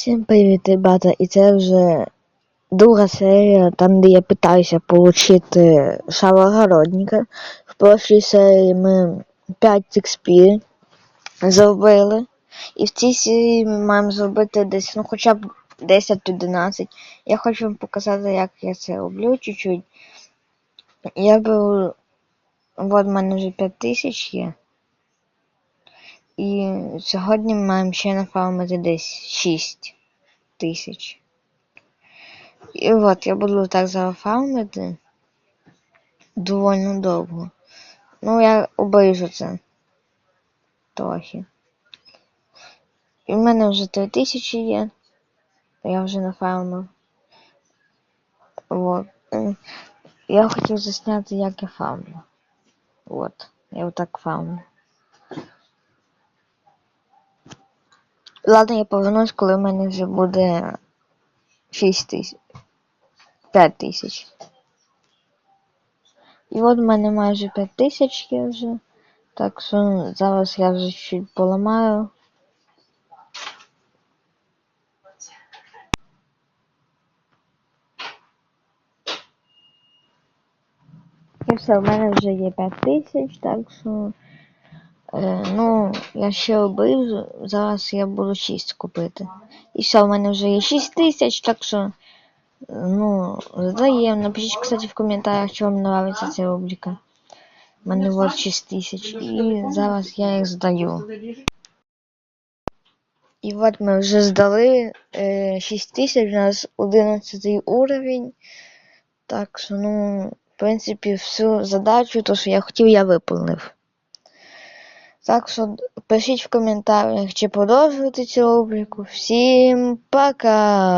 Всім привіт, ребята! І це вже друга серія, там де я питаюся отримати шарогородника. В прошлій серії ми 5 XP зробили. І в цій серії ми маємо зробити десь, ну хоча б 10-11. Я хочу вам показати, як я це роблю чуть-чуть. Я беру. От в мене вже 5000 є. І сьогодні маємо ще нафармити десь 6 тисяч. І от я буду так зараз фармити доволі довго. Ну, я обріжу це трохи. І в мене вже 3 тисячі є. Я вже нафармив. Вот. Я хотів засняти, як я фармлю. Вот. Я отак фармлю. Ладно, я повернусь, коли в мене вже буде 6 тисяч. 5 тисяч. І от в мене майже 5 тисяч є вже. Так що зараз я вже чуть поламаю. І все, в мене вже є 5 тисяч, так що. Е, ну, я ще обрив, зараз я буду 6 купити. І все, в мене вже є 6 тисяч, так що. е, Ну, задаємо. Напишіть, кстати, в коментарях, чи вам подобається ця рубрика. У мене вот 6 тисяч. І зараз я їх здаю. І от ми вже здали е, 6 тисяч, у нас 11 уровень. Так що, ну, в принципі, всю задачу, то, що я хотів, я виповнив. Так що пишіть в коментарях, чи продовжувати цю рубрику. Всім пока!